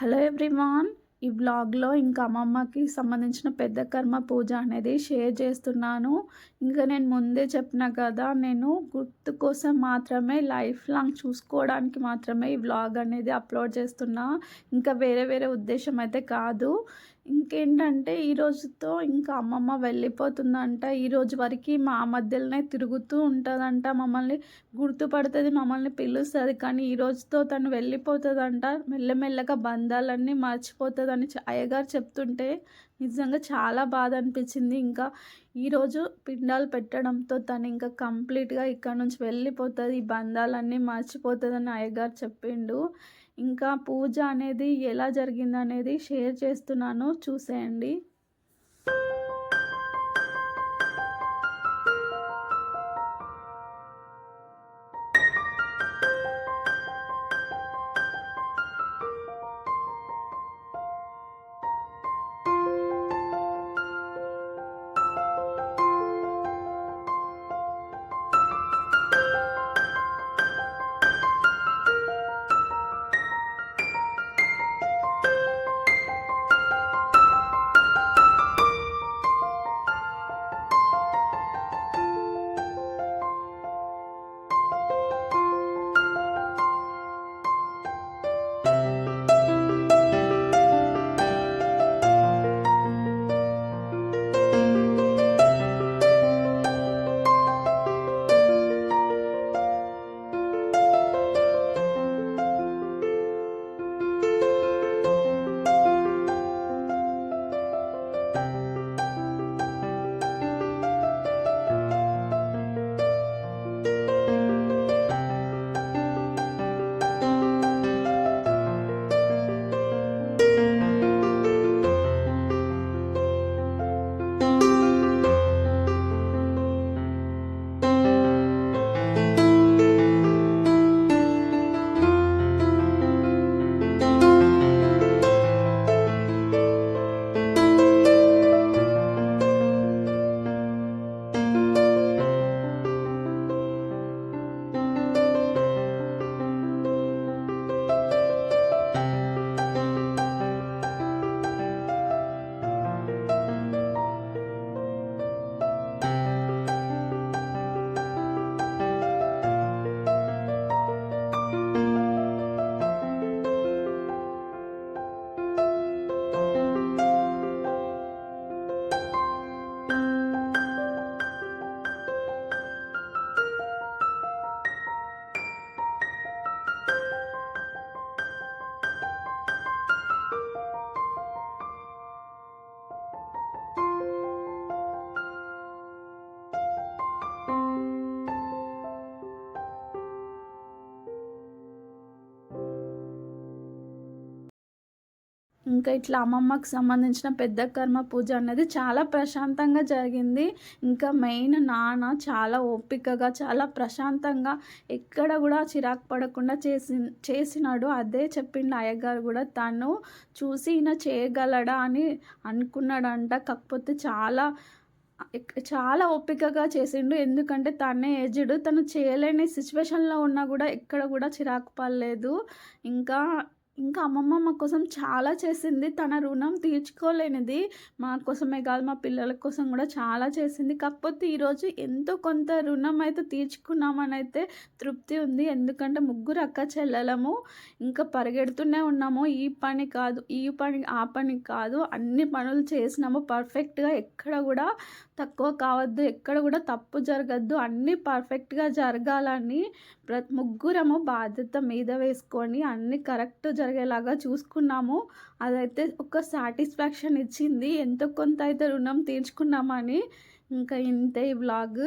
hello everyone. ఈ బ్లాగ్లో ఇంకా అమ్మమ్మకి సంబంధించిన పెద్ద కర్మ పూజ అనేది షేర్ చేస్తున్నాను. ఇంకా నేను ముందే చెప్పిన కదా నేను గుర్తు కోసం మాత్రమే లైఫ్ లాంగ్ చూసుకోవడానికి మాత్రమే ఈ బ్లాగ్ అనేది అప్లోడ్ చేస్తున్నా. ఇంకా వేరే వేరే ఉద్దేశం అయితే కాదు. ఇంకేంటంటే ఈ రోజుతో ఇంకా అమ్మమ్మ వెళ్ళిపోతుందంట. ఈ రోజు వరకు మా మధ్యలోనే తిరుగుతూ ఉంటుందంట మమ్మల్ని. గుర్తుపడుతుంది మమ్మల్ని పిలుస్తుంది. కానీ ఈ రోజుతో తను వెళ్ళిపోతుందంట. మెల్లమెల్లగా బంధాలన్నీ మర్చిపోతుంది. మర్చిపోతుందని అయ్యగారు చెప్తుంటే నిజంగా చాలా బాధ అనిపించింది. ఇంకా ఈరోజు పిండాలు పెట్టడంతో తను ఇంకా కంప్లీట్గా ఇక్కడ నుంచి వెళ్ళిపోతుంది. ఈ బంధాలన్నీ మర్చిపోతుందని అయ్యగారు చెప్పిండు. ఇంకా పూజ అనేది ఎలా జరిగింది అనేది షేర్ చేస్తున్నాను. చూసేయండి. ఇంకా ఇట్లా అమ్మమ్మకు సంబంధించిన పెద్ద కర్మ పూజ అనేది చాలా ప్రశాంతంగా జరిగింది. ఇంకా మెయిన్ నాన్న చాలా ఓపికగా చాలా ప్రశాంతంగా ఎక్కడ కూడా చిరాకు పడకుండా చేసి చేసినాడు. అదే చెప్పిండు అయ్యగారు కూడా తను చూసి ఈయన చేయగలడా అని అనుకున్నాడంట. కాకపోతే చాలా చాలా ఓపికగా చేసిండు. ఎందుకంటే తనే ఏజ్డ్ తను చేయలేని సిచ్యువేషన్లో ఉన్నా కూడా ఎక్కడ కూడా చిరాకు పడలేదు. ఇంకా ఇంకా అమ్మమ్మ మా కోసం చాలా చేసింది. తన రుణం తీర్చుకోలేనిది మా కోసమే కాదు మా పిల్లల కోసం కూడా చాలా చేసింది. కాకపోతే ఈరోజు ఎంతో కొంత రుణం అయితే తీర్చుకున్నామని అయితే తృప్తి ఉంది. ఎందుకంటే ముగ్గురు అక్క చెల్లెలము ఇంకా పరిగెడుతూనే ఉన్నాము. ఈ పని కాదు ఈ పని ఆ పని కాదు. అన్ని పనులు చేసినాము. పర్ఫెక్ట్గా ఎక్కడ కూడా తక్కువ కావద్దు ఎక్కడ కూడా తప్పు జరగద్దు. అన్నీ పర్ఫెక్ట్గా జరగాలని ప్రతి ముగ్గురము బాధ్యత మీద వేసుకొని అన్నీ కరెక్ట్ జరిగేలాగా చూసుకున్నాము. అదైతే ఒక సాటిస్ఫాక్షన్ ఇచ్చింది. ఎంతో కొంత అయితే రుణం తీర్చుకున్నామని ఇంకా ఇంతే ఈ బ్లాగ్